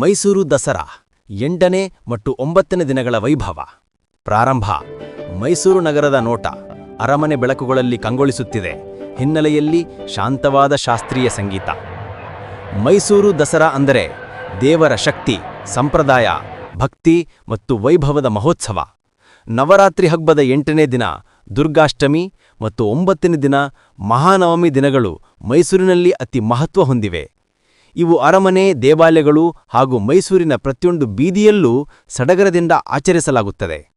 ಮೈಸೂರು ದಸರಾ ಎಂಟನೇ ಮತ್ತು ಒಂಬತ್ತನೇ ದಿನಗಳ ವೈಭವ. ಪ್ರಾರಂಭ ಮೈಸೂರು ನಗರದ ನೋಟ ಅರಮನೆ ಬೆಳಕುಗಳಲ್ಲಿ ಕಂಗೊಳಿಸುತ್ತಿದೆ. ಹಿನ್ನೆಲೆಯಲ್ಲಿ ಶಾಂತವಾದ ಶಾಸ್ತ್ರೀಯ ಸಂಗೀತ. ಮೈಸೂರು ದಸರಾ ಅಂದರೆ ದೇವರ ಶಕ್ತಿ, ಸಂಪ್ರದಾಯ, ಭಕ್ತಿ ಮತ್ತು ವೈಭವದ ಮಹೋತ್ಸವ. ನವರಾತ್ರಿ ಹಬ್ಬದ ಎಂಟನೇ ದಿನ ದುರ್ಗಾಷ್ಟಮಿ ಮತ್ತು ಒಂಬತ್ತನೇ ದಿನ ಮಹಾನವಮಿ ದಿನಗಳು ಮೈಸೂರಿನಲ್ಲಿ ಅತಿ ಮಹತ್ವ ಹೊಂದಿವೆ. ಇವು ಅರಮನೆ, ದೇವಾಲಯಗಳು ಹಾಗೂ ಮೈಸೂರಿನ ಪ್ರತಿಯೊಂದು ಬೀದಿಯಲ್ಲೂ ಸಡಗರದಿಂದ ಆಚರಿಸಲಾಗುತ್ತದೆ.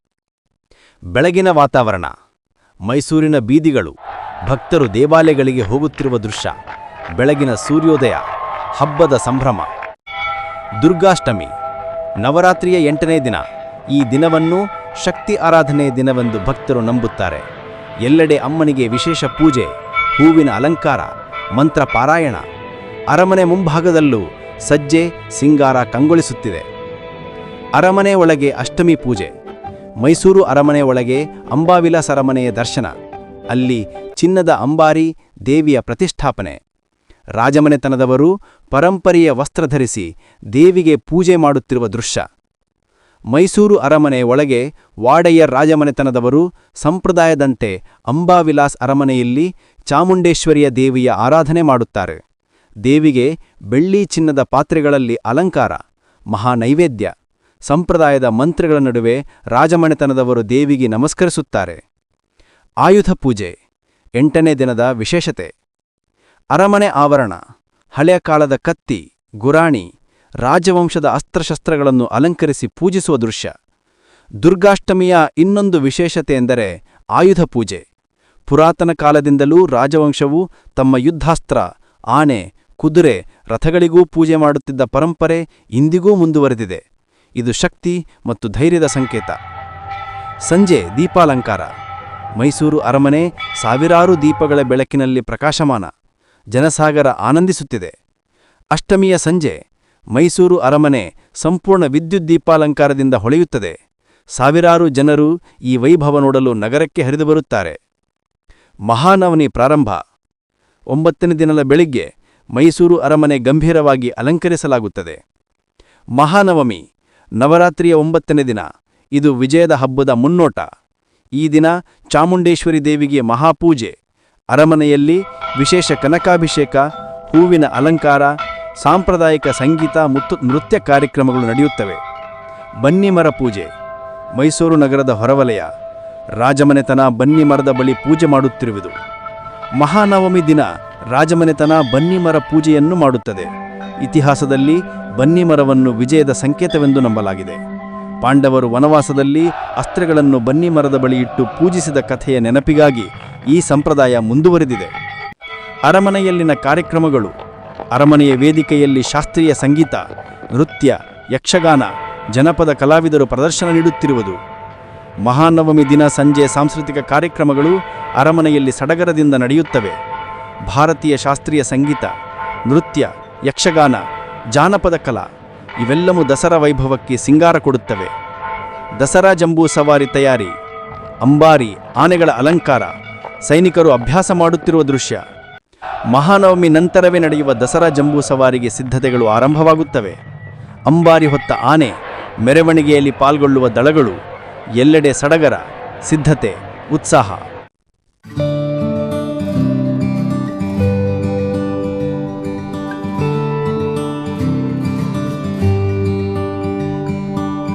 ಬೆಳಗಿನ ವಾತಾವರಣ. ಮೈಸೂರಿನ ಬೀದಿಗಳು, ಭಕ್ತರು ದೇವಾಲಯಗಳಿಗೆ ಹೋಗುತ್ತಿರುವ ದೃಶ್ಯ. ಬೆಳಗಿನ ಸೂರ್ಯೋದಯ, ಹಬ್ಬದ ಸಂಭ್ರಮ. ದುರ್ಗಾಷ್ಟಮಿ, ನವರಾತ್ರಿಯ ಎಂಟನೇ ದಿನ. ಈ ದಿನವನ್ನು ಶಕ್ತಿ ಆರಾಧನೆಯ ದಿನವೆಂದು ಭಕ್ತರು ನಂಬುತ್ತಾರೆ. ಎಲ್ಲೆಡೆ ಅಮ್ಮನಿಗೆ ವಿಶೇಷ ಪೂಜೆ, ಹೂವಿನ ಅಲಂಕಾರ ಮಂತ್ರ ಪಾರಾಯಣ ಅರಮನೆ ಮುಂಭಾಗದಲ್ಲೂ ಸಜ್ಜೆ ಸಿಂಗಾರ ಕಂಗೊಳಿಸುತ್ತಿದೆ. ಅರಮನೆ ಒಳಗೆ ಅಷ್ಟಮಿ ಪೂಜೆ. ಮೈಸೂರು ಅರಮನೆ ಒಳಗೆ ಅಂಬಾವಿಲಾಸ ಅರಮನೆಯ ದರ್ಶನ. ಅಲ್ಲಿ ಚಿನ್ನದ ಅಂಬಾರಿ ದೇವಿಯ ಪ್ರತಿಷ್ಠಾಪನೆ. ರಾಜಮನೆತನದವರು ಪರಂಪರೆಯ ವಸ್ತ್ರ ಧರಿಸಿ ದೇವಿಗೆ ಪೂಜೆ ಮಾಡುತ್ತಿರುವ ದೃಶ್ಯ. ಮೈಸೂರು ಅರಮನೆ ಒಳಗೆ ವಾಡೆಯರ್ ರಾಜಮನೆತನದವರು ಸಂಪ್ರದಾಯದಂತೆ ಅಂಬಾವಿಲಾಸ್ ಅರಮನೆಯಲ್ಲಿ ಚಾಮುಂಡೇಶ್ವರಿಯ ದೇವಿಯ ಆರಾಧನೆ ಮಾಡುತ್ತಾರೆ. ದೇವಿಗೆ ಬೆಳ್ಳಿ ಚಿನ್ನದ ಪಾತ್ರೆಗಳಲ್ಲಿ ಅಲಂಕಾರ, ಮಹಾನೈವೇದ್ಯ, ಸಂಪ್ರದಾಯದ ಮಂತ್ರಗಳ ನಡುವೆ ರಾಜಮನೆತನದವರು ದೇವಿಗೆ ನಮಸ್ಕರಿಸುತ್ತಾರೆ. ಆಯುಧ ಪೂಜೆ, ಎಂಟನೇ ದಿನದ ವಿಶೇಷತೆ. ಅರಮನೆ ಆವರಣ, ಹಳೆಯ ಕಾಲದ ಕತ್ತಿ, ಗುರಾಣಿ, ರಾಜವಂಶದ ಅಸ್ತ್ರಶಸ್ತ್ರಗಳನ್ನು ಅಲಂಕರಿಸಿ ಪೂಜಿಸುವ ದೃಶ್ಯ. ದುರ್ಗಾಷ್ಟಮಿಯ ಇನ್ನೊಂದು ವಿಶೇಷತೆ ಎಂದರೆ ಆಯುಧ ಪೂಜೆ. ಪುರಾತನ ಕಾಲದಿಂದಲೂ ರಾಜವಂಶವು ತಮ್ಮ ಯುದ್ಧಾಸ್ತ್ರ, ಆನೆ ಕುದುರೆ ರಥಗಳಿಗೂ ಪೂಜೆ ಮಾಡುತ್ತಿದ್ದ ಪರಂಪರೆ ಇಂದಿಗೂ ಮುಂದುವರೆದಿದೆ. ಇದು ಶಕ್ತಿ ಮತ್ತು ಧೈರ್ಯದ ಸಂಕೇತ. ಸಂಜೆ ದೀಪಾಲಂಕಾರ. ಮೈಸೂರು ಅರಮನೆ ಸಾವಿರಾರು ದೀಪಗಳ ಬೆಳಕಿನಲ್ಲಿ ಪ್ರಕಾಶಮಾನ. ಜನಸಾಗರ ಆನಂದಿಸುತ್ತಿದೆ. ಅಷ್ಟಮಿಯ ಸಂಜೆ ಮೈಸೂರು ಅರಮನೆ ಸಂಪೂರ್ಣ ವಿದ್ಯುತ್ ದೀಪಾಲಂಕಾರದಿಂದ ಹೊಳೆಯುತ್ತದೆ. ಸಾವಿರಾರು ಜನರು ಈ ವೈಭವ ನೋಡಲು ನಗರಕ್ಕೆ ಹರಿದು ಬರುತ್ತಾರೆ. ಮಹಾನವನಿ ಪ್ರಾರಂಭ. ಒಂಬತ್ತನೇ ದಿನದ ಬೆಳಿಗ್ಗೆ ಮೈಸೂರು ಅರಮನೆ ಗಂಭೀರವಾಗಿ ಅಲಂಕರಿಸಲಾಗುತ್ತದೆ. ಮಹಾನವಮಿ, ನವರಾತ್ರಿಯ ಒಂಬತ್ತನೇ ದಿನ. ಇದು ವಿಜಯದ ಹಬ್ಬದ ಮುನ್ನೋಟ. ಈ ದಿನ ಚಾಮುಂಡೇಶ್ವರಿ ದೇವಿಗೆ ಮಹಾಪೂಜೆ. ಅರಮನೆಯಲ್ಲಿ ವಿಶೇಷ ಕನಕಾಭಿಷೇಕ, ಹೂವಿನ ಅಲಂಕಾರ, ಸಾಂಪ್ರದಾಯಿಕ ಸಂಗೀತ ಮತ್ತು ನೃತ್ಯ ಕಾರ್ಯಕ್ರಮಗಳು ನಡೆಯುತ್ತವೆ. ಬನ್ನಿಮರ ಪೂಜೆ. ಮೈಸೂರು ನಗರದ ಹೊರವಲಯ. ರಾಜಮನೆತನ ಬನ್ನಿಮರದ ಬಳಿ ಪೂಜೆ ಮಾಡುತ್ತಿರುವುದು. ಮಹಾನವಮಿ ದಿನ ರಾಜಮನೆತನ ಬನ್ನಿಮರ ಪೂಜೆಯನ್ನು ಮಾಡುತ್ತದೆ. ಇತಿಹಾಸದಲ್ಲಿ ಬನ್ನಿಮರವನ್ನು ವಿಜಯದ ಸಂಕೇತವೆಂದು ನಂಬಲಾಗಿದೆ. ಪಾಂಡವರು ವನವಾಸದಲ್ಲಿ ಅಸ್ತ್ರಗಳನ್ನು ಬನ್ನಿಮರದ ಬಳಿ ಇಟ್ಟು ಪೂಜಿಸಿದ ಕಥೆಯ ನೆನಪಿಗಾಗಿ ಈ ಸಂಪ್ರದಾಯ ಮುಂದುವರೆದಿದೆ. ಅರಮನೆಯಲ್ಲಿನ ಕಾರ್ಯಕ್ರಮಗಳು, ಅರಮನೆಯ ವೇದಿಕೆಯಲ್ಲಿ ಶಾಸ್ತ್ರೀಯ ಸಂಗೀತ, ನೃತ್ಯ, ಯಕ್ಷಗಾನ, ಜನಪದ ಕಲಾವಿದರು ಪ್ರದರ್ಶನ ನೀಡುತ್ತಿರುವುದು. ಮಹಾನವಮಿ ದಿನ ಸಂಜೆ ಸಾಂಸ್ಕೃತಿಕ ಕಾರ್ಯಕ್ರಮಗಳು ಅರಮನೆಯಲ್ಲಿ ಸಡಗರದಿಂದ ನಡೆಯುತ್ತವೆ. ಭಾರತೀಯ ಶಾಸ್ತ್ರೀಯ ಸಂಗೀತ, ನೃತ್ಯ, ಯಕ್ಷಗಾನ, ಜಾನಪದ ಕಲಾ ಇವೆಲ್ಲವೂ ದಸರಾ ವೈಭವಕ್ಕೆ ಸಿಂಗಾರ ಕೊಡುತ್ತವೆ. ದಸರಾ ಜಂಬೂ ಸವಾರಿ ತಯಾರಿ, ಅಂಬಾರಿ, ಆನೆಗಳ ಅಲಂಕಾರ, ಸೈನಿಕರು ಅಭ್ಯಾಸ ಮಾಡುತ್ತಿರುವ ದೃಶ್ಯ. ಮಹಾನವಮಿ ನಂತರವೇ ನಡೆಯುವ ದಸರಾ ಜಂಬೂ ಸವಾರಿಗೆ ಸಿದ್ಧತೆಗಳು ಆರಂಭವಾಗುತ್ತವೆ. ಅಂಬಾರಿ ಹೊತ್ತ ಆನೆ ಮೆರವಣಿಗೆಯಲ್ಲಿ ಪಾಲ್ಗೊಳ್ಳುವ ದಳಗಳು, ಎಲ್ಲೆಡೆ ಸಡಗರ, ಸಿದ್ಧತೆ, ಉತ್ಸಾಹ.